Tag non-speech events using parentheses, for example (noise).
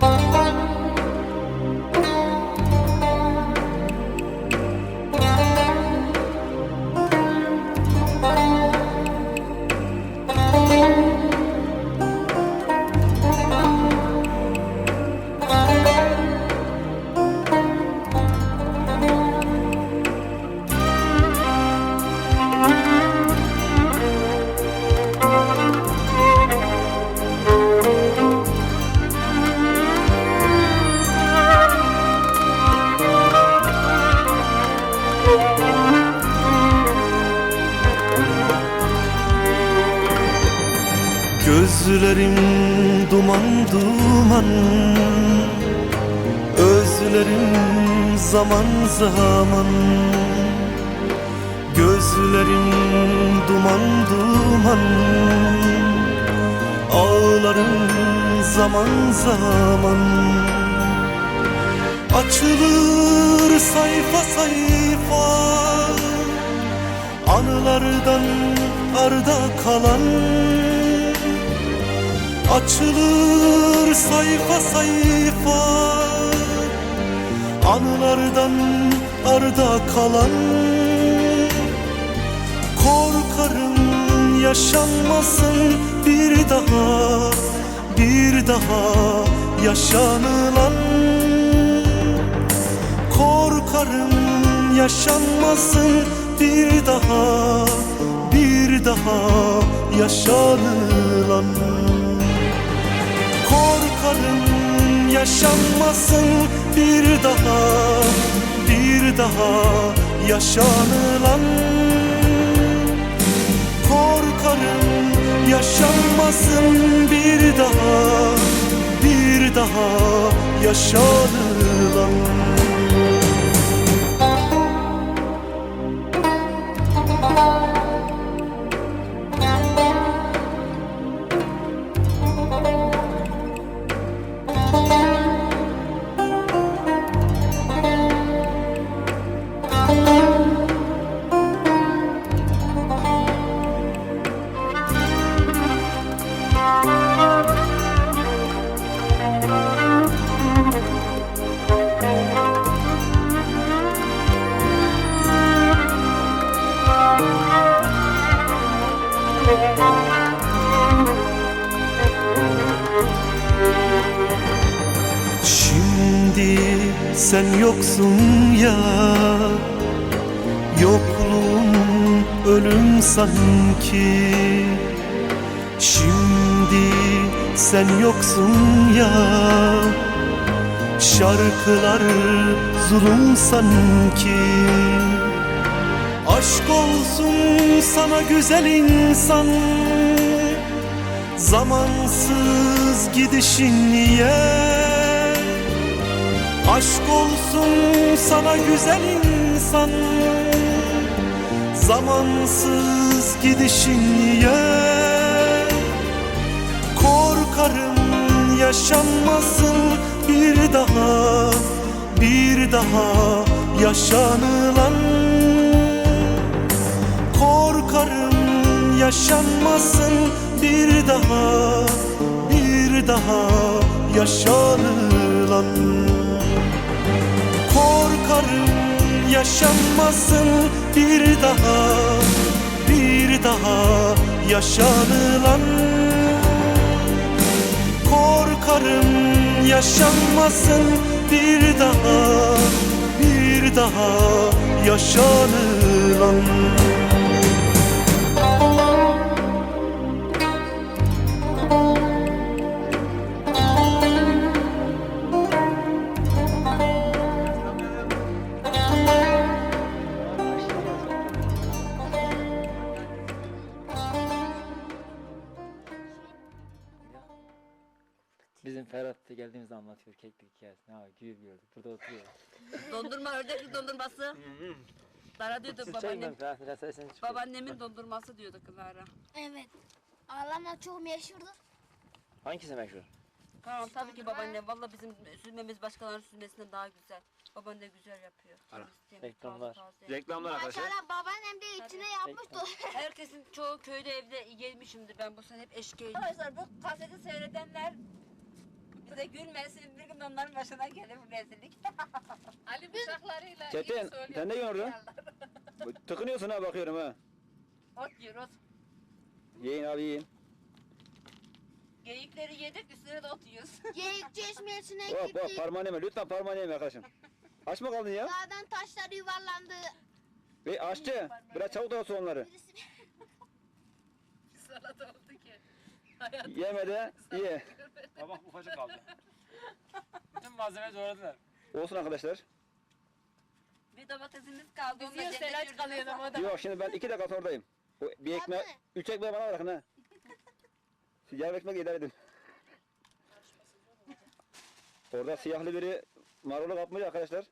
la. Gözlerim duman duman Özlerim zaman zaman. Gözlerim duman duman Ağlarım zaman zaman. Açılır sayfa sayfa Anılardan arda kalan Açılır sayfa sayfa. Anılardan arda kalan. Korkarım yaşanmasın bir daha Bir daha yaşanılan. Korkarım yaşanmasın bir daha Bir daha yaşanılan yaşanmasın bir daha Bir daha yaşanılan. Korkarım yaşanmasın bir daha Bir daha yaşanılan sen yoksun ya. Yokluğun ölüm sanki. Şimdi sen yoksun ya. Şarkılar zulüm sanki. Aşk olsun sana güzel insan. Zamansız gidişin niye Aşk olsun sana güzel insan. Zamansız gidişin niye Korkarım yaşanmasın bir daha Bir daha yaşanılan. Korkarım yaşanmasın bir daha Bir daha yaşanılan Korkarım yaşanmasın bir daha Bir daha yaşanılan. Korkarım yaşanmasın bir daha Bir daha yaşanılan Bizim Ferhat da geldiğimizde anlatıyor keklik hikayesini. Ha gül gördük. Burada oturuyor. (laughs) Dondurma ördek dondurması. Lara diyordu babaannem. Babaannemin dondurması diyordu Lara. Evet. Ağlama çok meşhurdur. Hangisi meşhur? Tamam tabii ki babaannem. Valla bizim süzmemiz başkalarının süzmesinden daha güzel. Babaannem güzel yapıyor. Temiz, Reklamlar. taze, taze. Reklamlar arkadaşlar. Maşallah babaannem de içine yapmıştı. (laughs) Herkesin çoğu köyde evde yemişimdir ben bu sene hep eşkiyeyim. Arkadaşlar bu kaseti seyredenler kimse gülmesin. Bir gün onların başına gelir bu rezillik. (laughs) Ali bıçaklarıyla Çetin, sen ne yiyorsun? Tıkınıyorsun ha bakıyorum ha. Ot yiyoruz. Yiyin abi yiyin. Geyikleri yedik üstüne de ot yiyoruz. (laughs) Geyik çeşmesine Hop hop gittik. parmağını yeme lütfen parmağını yeme arkadaşım. Aç mı kaldın ya? Dağdan taşlar yuvarlandı. Ve aşçı biraz çabuk da olsun onları. Birisi Bir (laughs) salata oldu ki. Hayat Yeme de ye. Tabak ufacık kaldı. Bütün malzemeyi doğradılar. Olsun arkadaşlar. Bir domatesimiz kaldı. Biz yiyoruz Selaç kalıyor ama da. Yok şimdi ben iki dakika oradayım. O bir Abi. üç ekmeği bana bırakın ha. Şu yarım ekmek idare edin. Orada siyahlı biri marulu kapmış arkadaşlar.